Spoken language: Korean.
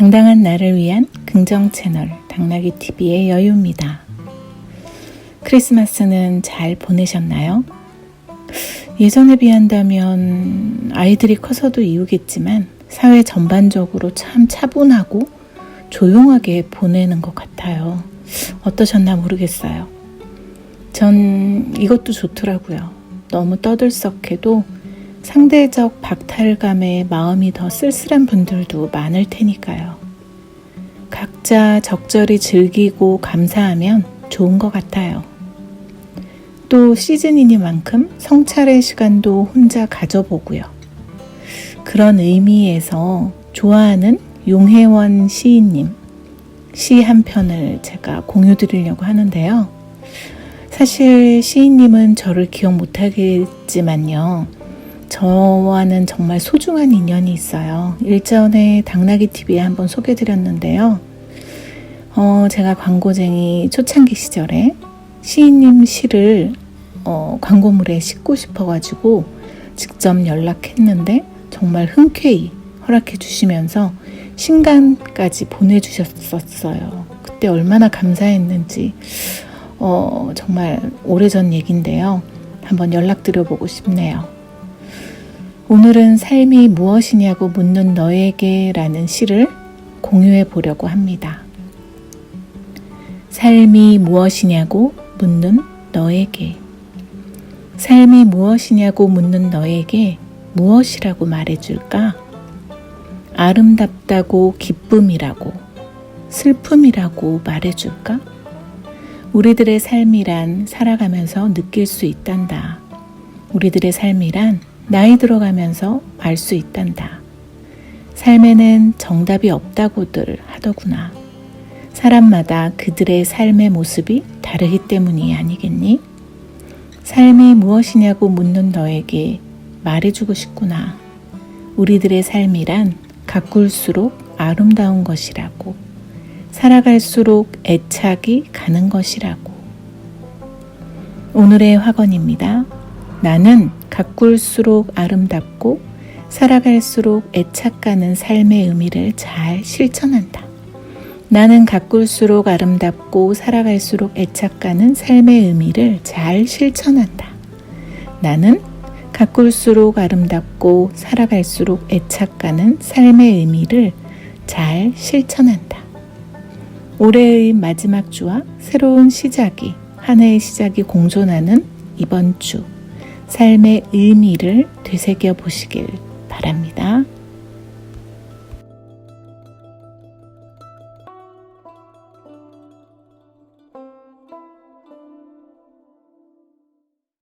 당당한 나를 위한 긍정 채널 당나귀 TV의 여유입니다. 크리스마스는 잘 보내셨나요? 예전에 비한다면 아이들이 커서도 이유겠지만 사회 전반적으로 참 차분하고 조용하게 보내는 것 같아요. 어떠셨나 모르겠어요. 전 이것도 좋더라고요. 너무 떠들썩해도 상대적 박탈감에 마음이 더 쓸쓸한 분들도 많을 테니까요. 각자 적절히 즐기고 감사하면 좋은 것 같아요. 또 시즌이니만큼 성찰의 시간도 혼자 가져보고요. 그런 의미에서 좋아하는 용혜원 시인님 시 한 편을 제가 공유 드리려고 하는데요. 사실 시인님은 저를 기억 못하겠지만요. 저와는 정말 소중한 인연이 있어요. 일전에 당나귀 TV에 한번 소개드렸는데요. 어, 제가 광고쟁이 초창기 시절에 시인님 시를 어, 광고물에 싣고 싶어가지고 직접 연락했는데 정말 흔쾌히 허락해 주시면서 신간까지 보내주셨었어요. 그때 얼마나 감사했는지 어, 정말 오래전 얘긴데요. 한번 연락드려보고 싶네요. 오늘은 삶이 무엇이냐고 묻는 너에게 라는 시를 공유해 보려고 합니다. 삶이 무엇이냐고 묻는 너에게. 삶이 무엇이냐고 묻는 너에게 무엇이라고 말해줄까? 아름답다고 기쁨이라고, 슬픔이라고 말해줄까? 우리들의 삶이란 살아가면서 느낄 수 있단다. 우리들의 삶이란 나이 들어가면서 알 수 있단다. 삶에는 정답이 없다고들 하더구나. 사람마다 그들의 삶의 모습이 다르기 때문이 아니겠니? 삶이 무엇이냐고 묻는 너에게 말해주고 싶구나. 우리들의 삶이란 가꿀수록 아름다운 것이라고. 살아갈수록 애착이 가는 것이라고. 오늘의 화건입니다. 나는 가꿀수록 아름답고 살아갈수록 애착가는 삶의 의미를 잘 실천한다. 나는 가꿀수록 아름답고 살아갈수록 애착가는 삶의 의미를 잘 실천한다. 나는 가꿀수록 아름답고 살아갈수록 애착가는 삶의 의미를 잘 실천한다. 올해의 마지막 주와 새로운 시작이, 한 해의 시작이 공존하는 이번 주. 삶의 의미를 되새겨 보시길 바랍니다.